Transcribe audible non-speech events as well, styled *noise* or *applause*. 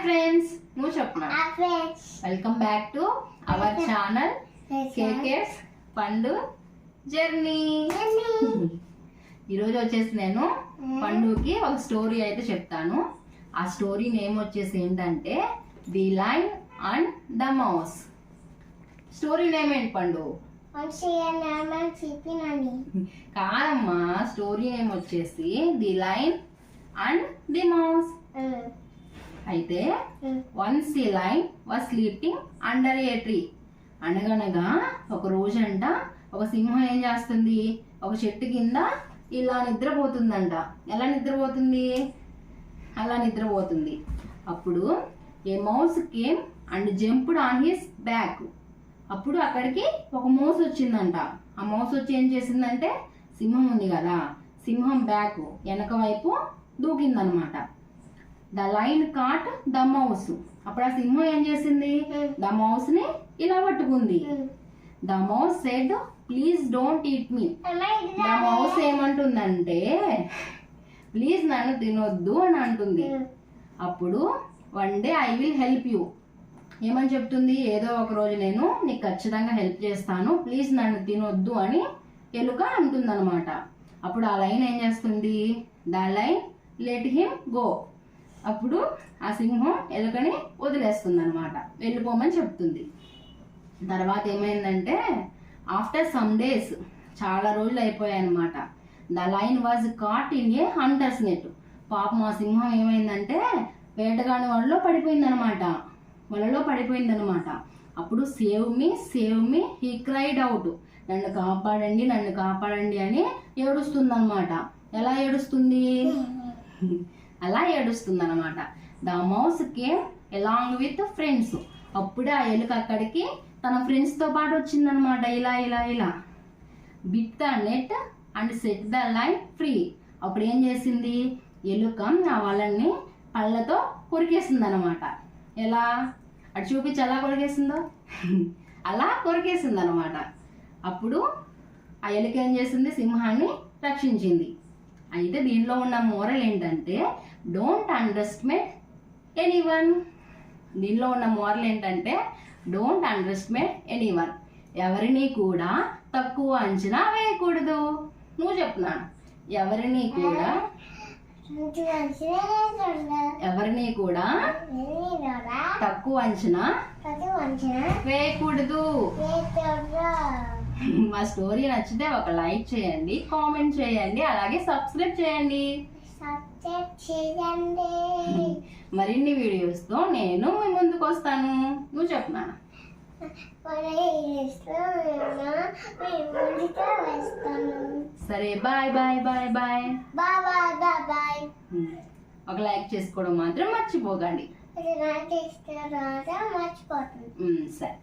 Friends నువ్వు చెప్పు. Welcome back to our channel KK's Pandu journey ఈరోజు వచ్చేసి నేను పండుకి ఒక స్టోరీ అయితే చెప్తాను. ఆ స్టోరీ నేమ్ వచ్చేసి ఏంటంటే the lion and the mouse story name ఏంటి పండు *laughs* కాదమ్మా స్టోరీ నేమ్ వచ్చేసి the lion and the mouse అయితే వన్స్ ఈ lion was sleeping under a tree అనగనగా ఒక రోజంట ఒక సింహం ఏం చేస్తుంది? ఒక చెట్టు కింద ఇలా నిద్రపోతుందంట. ఎలా నిద్రపోతుంది? అలా నిద్రపోతుంది. అప్పుడు a mouse came and jumped on his back అప్పుడు అక్కడికి ఒక మౌస్ వచ్చిందంట. ఆ మౌస్ వచ్చి ఏం చేసిందంటే సింహం ఉంది కదా సింహం బ్యాక్ వెనక వైపు దూకిందనమాట. The lion caught the mouse అప్పుడు ఆ సింహం ఏం చేసింది? ద మౌస్ని ఇలా పట్టుకుంది. The mouse said please don't eat me the mouse ఏమంటుందంటే ప్లీజ్ నన్ను తినొద్దు అని అంటుంది. అప్పుడు one day I will help you ఏమని చెప్తుంది? ఏదో ఒక రోజు నేను నీకు ఖచ్చితంగా హెల్ప్ చేస్తాను. ప్లీజ్ నన్ను తినొద్దు అని ఎలుక అంటుందన్నమాట. అప్పుడు ఆ లైన్ ఏం చేస్తుంది? The lion let him go అప్పుడు ఆ సింహం ఎలుకని వదిలేస్తుంది అనమాట వెళ్ళిపోమని చెప్తుంది. తర్వాత ఏమైందంటే ఆఫ్టర్ సమ్ డేస్ చాలా రోజులు అయిపోయాయి అనమాట the lion was caught in a hunters net పాపం ఆ సింహం ఏమైందంటే వేటగాని వాళ్ళలో పడిపోయిందనమాట వలలో వాళ్ళలో అప్పుడు save me save me he cried out నన్ను కాపాడండి నన్ను కాపాడండి అని ఏడుస్తుంది అనమాట ఎలా ఏడుస్తుంది? *laughs* అలా ఏడుస్తుంది అనమాట the mouse came along with friends. అప్పుడే ఆ ఎలుక అక్కడికి తన ఫ్రెండ్స్తో పాటు వచ్చిందనమాట ఇలా ఇలా ఇలా. Bit the net and set the lion free. అప్పుడు ఏం చేసింది? ఎలుక ఆ వాళ్ళని పళ్ళతో కొరికేసింది అనమాట ఎలా? అటు చూపించి ఎలా కొరికేసిందో? *laughs* అలా కొరికేసింది అనమాట అప్పుడు ఆ ఎలుక ఏం చేసింది? సింహాన్ని రక్షించింది. అయితే దీనిలో ఉన్న మోరల్ ఏంటంటే డోంట్ అండర్స్టిమేట్ ఎనీవన్ దీనిలో ఉన్న మోరల్ ఏంటంటే డోంట్ అండర్స్టిమేట్ ఎనీవన్ ఎవరిని కూడా తక్కువ అంచనా వేయకూడదు. నువ్వు చెప్తున్నాను. ఎవరిని కూడా ఎవరిని కూడా తక్కువ అంచనా వేయకూడదు. మా స్టోరీ నచ్చితే ఒక లైక్ చేయండి కామెంట్ చేయండి అలాగే సబ్స్క్రైబ్ చేయండి. మరిన్ని వీడియోస్తో నేను మీ ముందుకు వస్తాను. నువ్వు చెప్పనా? సరే bye bye bye bye. Bye ఒక లైక్ చేసుకోవడం మాత్రం మర్చిపోకండి. మర్చిపోతుంది సరే.